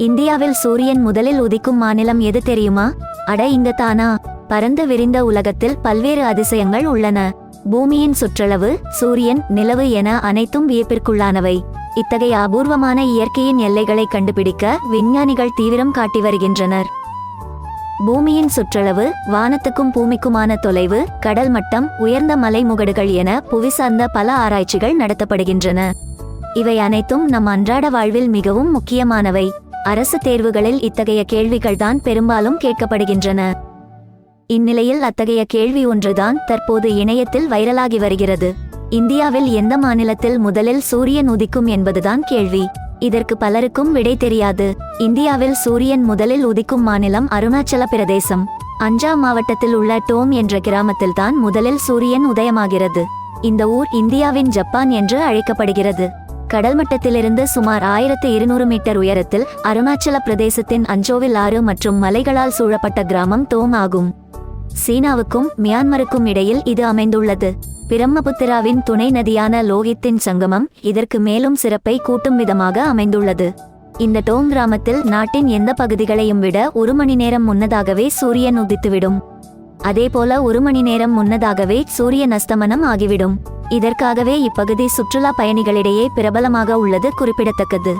இந்தியாவில் சூரியன் முதலில் உதிக்கும் மாநிலம் எது தெரியுமா? அட இந்த தானா. பரந்து விரிந்த உலகத்தில் பல்வேறு அதிசயங்கள் உள்ளன. பூமியின் சுற்றளவு சூரியன் நிலவு என அனைத்தும் வியப்பிற்குள்ளானவை. இத்தகைய அபூர்வமான இயற்கையின் எல்லைகளை கண்டுபிடிக்க விஞ்ஞானிகள் தீவிரம் காட்டி வருகின்றனர். பூமியின் சுற்றளவு வானத்துக்கும் பூமிக்குமான தொலைவு கடல் மட்டம் உயர்ந்த மலைமுகடுகள் என புவிசார்ந்த பல ஆராய்ச்சிகள் நடத்தப்படுகின்றன. இவை அனைத்தும் நம் அன்றாட வாழ்வில் மிகவும் முக்கியமானவை. அரசு தேர்வுகளில் இத்தகைய கேள்விகள்தான் பெரும்பாலும் கேட்கப்படுகின்றன. இந்நிலையில் அத்தகைய கேள்வி ஒன்றுதான் தற்போது இணையத்தில் வைரலாகி வருகிறது. இந்தியாவில் எந்த மாநிலத்தில் முதலில் சூரியன் உதிக்கும் என்பதுதான் கேள்வி. இதற்கு பலருக்கும் விடை தெரியாது. இந்தியாவில் சூரியன் முதலில் உதிக்கும் மாநிலம் அருணாச்சல பிரதேசம். அஞ்சா மாவட்டத்தில் உள்ள டோம் என்ற கிராமத்தில்தான் முதலில் சூரியன் உதயமாகிறது. இந்த ஊர் இந்தியாவின் ஜப்பான் என்று அழைக்கப்படுகிறது. கடல் மட்டத்திலிருந்து சுமார் ஆயிரத்து இருநூறு மீட்டர் உயரத்தில் அருணாச்சல பிரதேசத்தின் அஞ்சோவில் ஆறு மற்றும் மலைகளால் சூழப்பட்ட கிராமம் தோம் ஆகும். சீனாவுக்கும் மியான்மருக்கும் இடையில் இது அமைந்துள்ளது. பிரம்மபுத்திராவின் துணை நதியான லோகித்தின் சங்கமம் இதற்கு மேலும் சிறப்பை கூட்டும் விதமாக அமைந்துள்ளது. இந்த டோங் கிராமத்தில் நாட்டின் எந்த பகுதிகளையும் விட ஒரு மணி நேரம் முன்னதாகவே சூரியன் உதித்துவிடும். அதேபோல ஒரு மணி நேரம் முன்னதாகவே சூரியன் அஸ்தமனம் ஆகிவிடும். இதற்காகவே இப்பகுதி சுற்றுலா பயணிகளிடையே பிரபலமாக உள்ளது குறிப்பிடத்தக்கது.